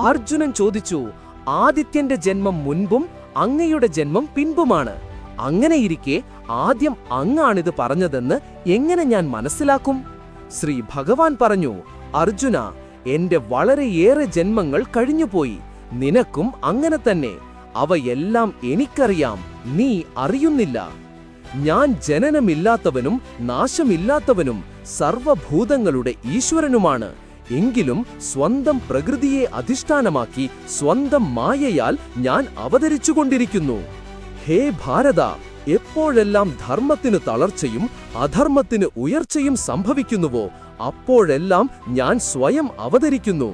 അർജുനൻ ചോദിച്ചു ആദിത്യന്റെ ജന്മം മുൻപും അങ്ങയുടെ ജന്മം പിൻപുമാണ്. അങ്ങനെയിരിക്കെ ആദ്യം അങ്ങാണിത് പറഞ്ഞതെന്ന് എങ്ങനെ ഞാൻ മനസ്സിലാക്കും? ശ്രീ ഭഗവാൻ പറഞ്ഞു അർജുന എന്റെ വളരെയേറെ ജന്മങ്ങൾ കഴിഞ്ഞുപോയി. നിനക്കും അങ്ങനെ തന്നെ. അവയെല്ലാം എനിക്കറിയാം. നീ അറിയുന്നില്ല. ഞാൻ ജനനമില്ലാത്തവനും നാശമില്ലാത്തവനും സർവഭൂതങ്ങളുടെ ഈശ്വരനുമാണ്. എങ്കിലും സ്വന്തം പ്രകൃതിയെ അധിഷ്ഠാനമാക്കി സ്വന്തം മായയാൽ ഞാൻ അവതരിച്ചുകൊണ്ടിരിക്കുന്നു. ഹേ ഭാരത എപ്പോഴെല്ലാം ധർമ്മത്തിന് തളർച്ചയും അധർമ്മത്തിന് ഉയർച്ചയും സംഭവിക്കുന്നുവോ അപ്പോഴെല്ലാം ഞാൻ സ്വയം അവതരിക്കുന്നു.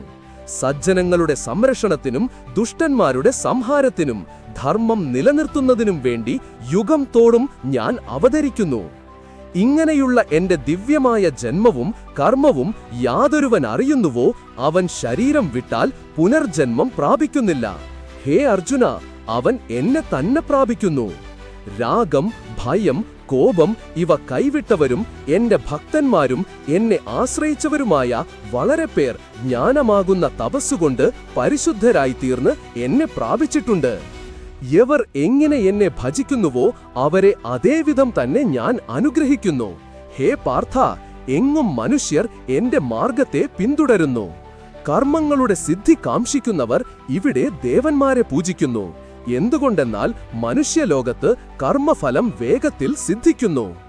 സജ്ജനങ്ങളുടെ സംരക്ഷണത്തിനും ദുഷ്ടന്മാരുടെ സംഹാരത്തിനും ധർമ്മം നിലനിർത്തുന്നതിനും വേണ്ടി യുഗം തോറും ഞാൻ അവതരിക്കുന്നു. ഇങ്ങനെയുള്ള എന്റെ ദിവ്യമായ ജന്മവും കർമ്മവും യാതൊരുവൻ അറിയുന്നുവോ? അവൻ ശരീരം വിട്ടാൽ പുനർജന്മം പ്രാപിക്കുന്നില്ല. ഹേ അർജുന അവൻ എന്നെ തന്നെ പ്രാപിക്കുന്നു. രാഗം ഭയം കോപം ഇവ കൈവിട്ടവരും എന്റെ ഭക്തന്മാരും എന്നെ ആശ്രയിച്ചവരുമായ വളരെ പേർ ജ്ഞാനമാകുന്ന തപസ്സുകൊണ്ട് പരിശുദ്ധരായിത്തീർന്ന് എന്നെ പ്രാപിച്ചിട്ടുണ്ട്. എവർ എങ്ങനെ എന്നെ ഭജിക്കുന്നുവോ അവരെ അതേവിധം തന്നെ ഞാൻ അനുഗ്രഹിക്കുന്നു. ഹേ പാർത്ഥ എങ്ങും മനുഷ്യർ എന്റെ മാർഗത്തെ പിന്തുടരുന്നു. കർമ്മങ്ങളുടെ സിദ്ധി കാംക്ഷിക്കുന്നവർ ഇവിടെ ദേവന്മാരെ പൂജിക്കുന്നു. എന്തുകൊണ്ടെന്നാൽ മനുഷ്യലോകത്ത് കർമ്മഫലം വേഗത്തിൽ സിദ്ധിക്കുന്നു.